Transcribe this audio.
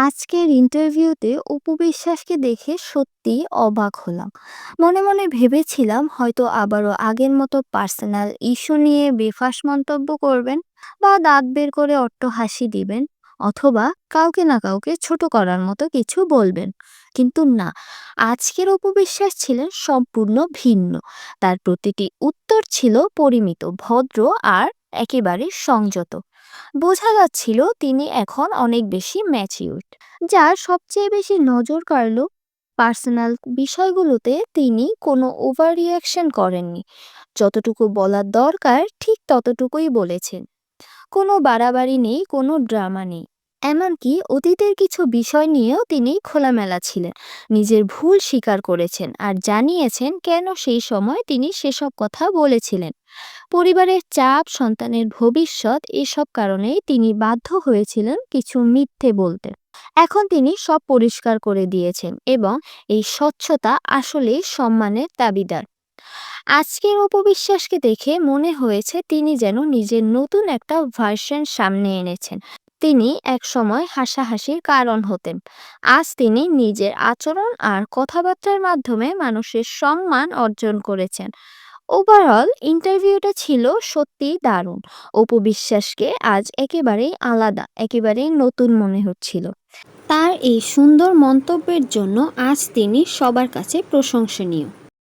আজকের ইন্টারভিউতে অপু বিশ্বাসকে দেখে সত্যি অবাক হলাম। মনে, মনে ভেবেছিলাম হয়তো আবারও আগের মতো পার্সোনাল ইস্যু নিয়ে বেফাস মন্তব্য করবেন বা দাঁত বের করে অট্ট হাসি দিবেন অথবা কাউকে না কাউকে ছোট করার মতো কিছু বলবেন। কিন্তু না, আজকের উপবিশ্বাস ছিলেন সম্পূর্ণ ভিন্ন। তার প্রতিটি উত্তর ছিল পরিমিত, ভদ্র আর একেবারে সংযত। বোঝা যাচ্ছিল তিনি এখন অনেক বেশি ম্যাচিউরড যার সবচেয়ে বেশি নজর কাড়ল পার্সোনাল বিষয়গুলোতে তিনি কোনো ওভার রিয়াকশন করেননি যতটুকু বলার দরকার ঠিক ততটুকুই বলেছেন কোনো বাড়াবাড়ি নেই কোনো ড্রামা নেই এমনকি অতীতের কিছু বিষয় নিয়েও তিনি খোলামেলা ছিলেন। নিজের ভুল স্বীকার করেছেন আর জানিয়েছেন কেন সেই সময় তিনি সেসব কথা বলেছিলেন। পরিবারের চাপ, সন্তানের ভবিষ্যৎ এসব কারণেই তিনি বাধ্য হয়েছিলেন কিছু মিথ্যে বলতে। এখন তিনি সব পরিষ্কার করে দিয়েছেন এবং এই স্বচ্ছতা আসলেই সম্মানের দাবিদার। আজকের অপবিশ্বাসকে দেখে মনে হয়েছে তিনি যেন নিজের নতুন একটা ভার্সন সামনে এনেছেন। তিনি এক সময় হাসাহাসির কারণ হতেন। আজ তিনি নিজের আচরণ আর কথাবার্তার মাধ্যমে মানুষের সম্মান অর্জন করেছেন। ওভারঅল ইন্টারভিউটা ছিল সত্যিই দারুণ। অপু বিশ্বাসকে আজ একেবারেই আলাদা, একেবারেই নতুন মনে হচ্ছিল। তার এই সুন্দর মন্তব্যের জন্য আজ তিনি সবার কাছে প্রশংসনীয়।